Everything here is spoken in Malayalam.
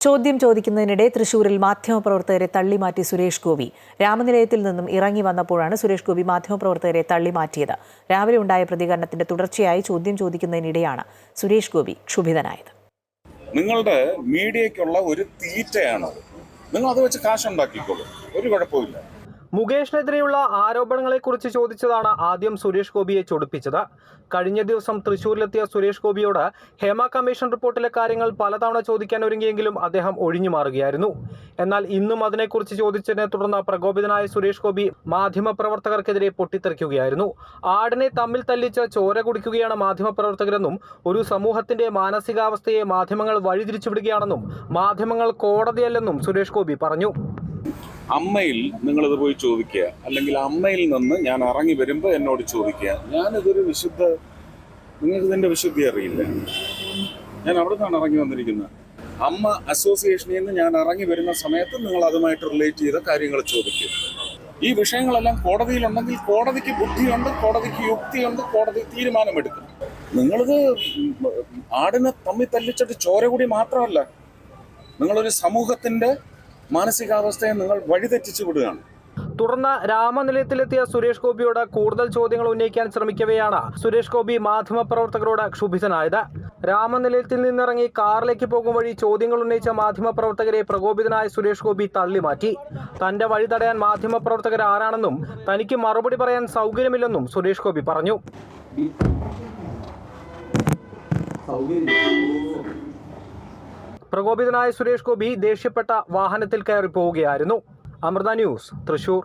ചോദ്യം ചോദിക്കുന്നതിനിടെ തൃശൂരിൽ മാധ്യമപ്രവർത്തകരെ തള്ളിമാറ്റി സുരേഷ് ഗോപി. രാമനിലയത്തിൽ നിന്നും ഇറങ്ങി വന്നപ്പോഴാണ് സുരേഷ് ഗോപി മാധ്യമപ്രവർത്തകരെ തള്ളിമാറ്റിയത്. രാവിലെ ഉണ്ടായ പ്രതികരണത്തിന്റെ തുടർച്ചയായി ചോദ്യം ചോദിക്കുന്നതിനിടെയാണ് സുരേഷ് ഗോപി ക്ഷുഭിതനായത്. നിങ്ങളുടെ മീഡിയയ്ക്കുള്ള ഒരു തീറ്റയാണ് നിങ്ങൾ അത് വെച്ച് കാശുണ്ടാക്കിക്കോളൂ. ഒരു കുഴപ്പമില്ല മുകേഷിനെതിരെയുള്ള ആരോപണങ്ങളെക്കുറിച്ച് ചോദിച്ചതാണ് ആദ്യം സുരേഷ് ഗോപിയെ ചൊടിപ്പിച്ചത്. കഴിഞ്ഞ ദിവസം തൃശൂരിലെത്തിയ സുരേഷ് ഗോപിയോട് ഹേമ കമ്മീഷൻ റിപ്പോർട്ടിലെ കാര്യങ്ങൾ പലതവണ ചോദിക്കാൻ ഒരുങ്ങിയെങ്കിലും അദ്ദേഹം ഒഴിഞ്ഞു മാറുകയായിരുന്നു. എന്നാൽ ഇന്നും അതിനെക്കുറിച്ച് ചോദിച്ചതിനെ തുടർന്ന് പ്രകോപിതനായ സുരേഷ് ഗോപി മാധ്യമപ്രവർത്തകർക്കെതിരെ പൊട്ടിത്തെറിക്കുകയായിരുന്നു. ആടിനെ തമ്മിൽ തല്ലിച്ച് ചോര കുടിക്കുകയാണ് മാധ്യമപ്രവർത്തകരെന്നും ഒരു സമൂഹത്തിന്റെ മാനസികാവസ്ഥയെ മാധ്യമങ്ങൾ വഴിതിരിച്ചുവിടുകയാണെന്നും മാധ്യമങ്ങൾ കോടതിയല്ലെന്നും സുരേഷ് ഗോപി പറഞ്ഞു. അമ്മയിൽ നിങ്ങളിത് പോയി ചോദിക്കുക. അല്ലെങ്കിൽ അമ്മയിൽ നിന്ന് ഞാൻ ഇറങ്ങി വരുമ്പോൾ എന്നോട് ചോദിക്കുക. ഞാനിതൊരു വിശുദ്ധ നിങ്ങൾക്ക് ഇതിന്റെ വിശുദ്ധി അറിയില്ല. ഞാൻ അവിടെ നിന്നാണ് ഇറങ്ങി വന്നിരിക്കുന്നത്. അമ്മ അസോസിയേഷനിൽ നിന്ന് ഞാൻ ഇറങ്ങി വരുന്ന സമയത്ത് നിങ്ങൾ അതുമായിട്ട് റിലേറ്റ് ചെയ്ത കാര്യങ്ങൾ ചോദിക്കും ഈ വിഷയങ്ങളെല്ലാം കോടതിയിലുണ്ടെങ്കിൽ കോടതിക്ക് ബുദ്ധിയുണ്ട് കോടതിക്ക് യുക്തിയുണ്ട് കോടതി തീരുമാനമെടുക്കും. നിങ്ങളിത് ആടിനെ തമ്മിൽ തല്ലിച്ചിട്ട് ചോര കൂടി മാത്രമല്ല. നിങ്ങളൊരു സമൂഹത്തിന്റെ മാനസികാവസ്ഥയെ നിങ്ങൾ വഴിതെറ്റിച്ചു വിടുകയാണ്. തുടർന്ന് രാമനിലയത്തിലെത്തിയ സുരേഷ് ഗോപിയോട് കൂടുതൽ ചോദ്യങ്ങൾ ഉന്നയിക്കാൻ ശ്രമിക്കവെയാണ് സുരേഷ് ഗോപി മാധ്യമപ്രവർത്തകരോട് ക്ഷുഭിതനായത്. രാമനിലയത്തിൽ നിന്നിറങ്ങി കാറിലേക്ക് പോകും വഴി ചോദ്യങ്ങൾ ഉന്നയിച്ച മാധ്യമപ്രവർത്തകരെ പ്രകോപിതനായ സുരേഷ് ഗോപി തള്ളിമാറ്റി. തന്റെ വഴി തടയാൻ മാധ്യമപ്രവർത്തകർ ആരാണെന്നും തനിക്ക് മറുപടി പറയാൻ സൗകര്യമില്ലെന്നും സുരേഷ് ഗോപി പറഞ്ഞു. പ്രകോപിതനായ സുരേഷ് ഗോപി ദേഷ്യപ്പെട്ട വാഹനത്തിൽ കയറി പോവുകയായിരുന്നു അമൃത ന്യൂസ് തൃശൂർ.